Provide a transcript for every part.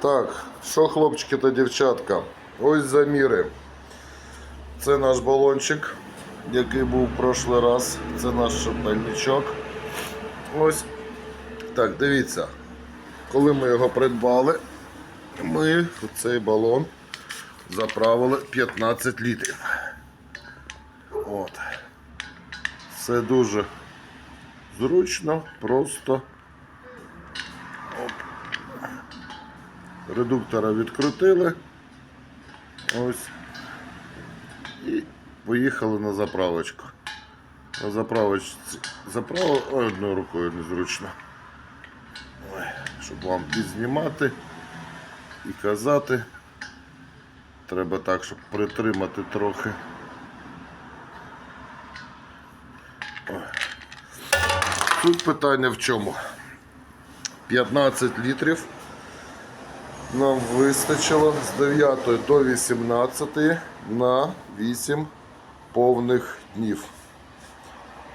Так, що хлопчики та дівчатка? Ось заміри. Це наш балончик, який був в прошлий раз. Це наш шапельничок. Ось. Так, дивіться. Коли ми його придбали, ми в цей балон заправили 15 літрів. От. Це дуже зручно, просто. Редуктора відкрутили. Ось. І поїхали на заправочку. На заправочці заправили Ой, одною рукою незручно. Ой, щоб вам підзнімати і казати. Треба так, щоб притримати трохи. Ой. Тут питання в чому? 15 літрів нам вистачило з 9 до 18 на 8 повних днів.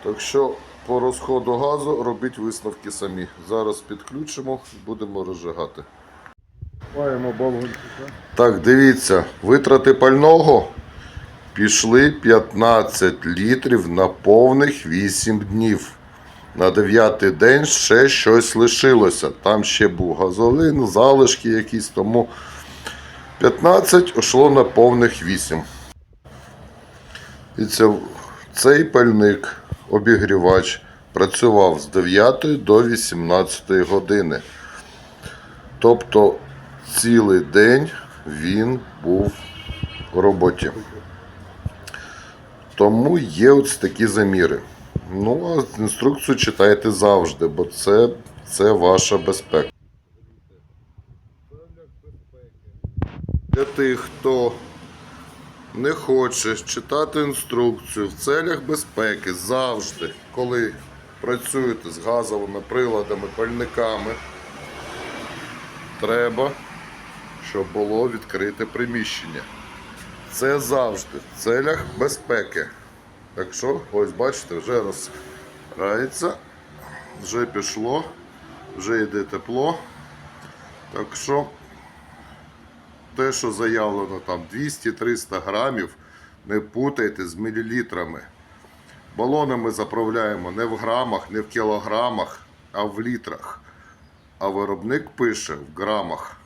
Так що по розходу газу робіть висновки самі. Зараз підключимо, і будемо розжигати. Маємо. Так, дивіться, витрати пального пішли 15 літрів на повних 8 днів. На дев'ятий день ще щось лишилося. Там ще був газолин, залишки якісь, тому 15 йшло на повних 8. І це, цей пальник, обігрівач, працював з 9 до 18 години. Тобто цілий день він був в роботі. Тому є ось такі заміри. Ну, а інструкцію читайте завжди, бо це, це ваша безпека. Для тих, хто не хоче читати інструкцію в целях безпеки завжди, коли працюєте з газовими приладами, пальниками, треба, щоб було відкрите приміщення. Це завжди в целях безпеки. Так що, ось бачите, вже розграється, вже пішло, вже йде тепло. Так що те, що заявлено там 200-300 грамів, не путайте з мілілітрами. Балони ми заправляємо не в грамах, не в кілограмах, а в літрах. А виробник пише в грамах.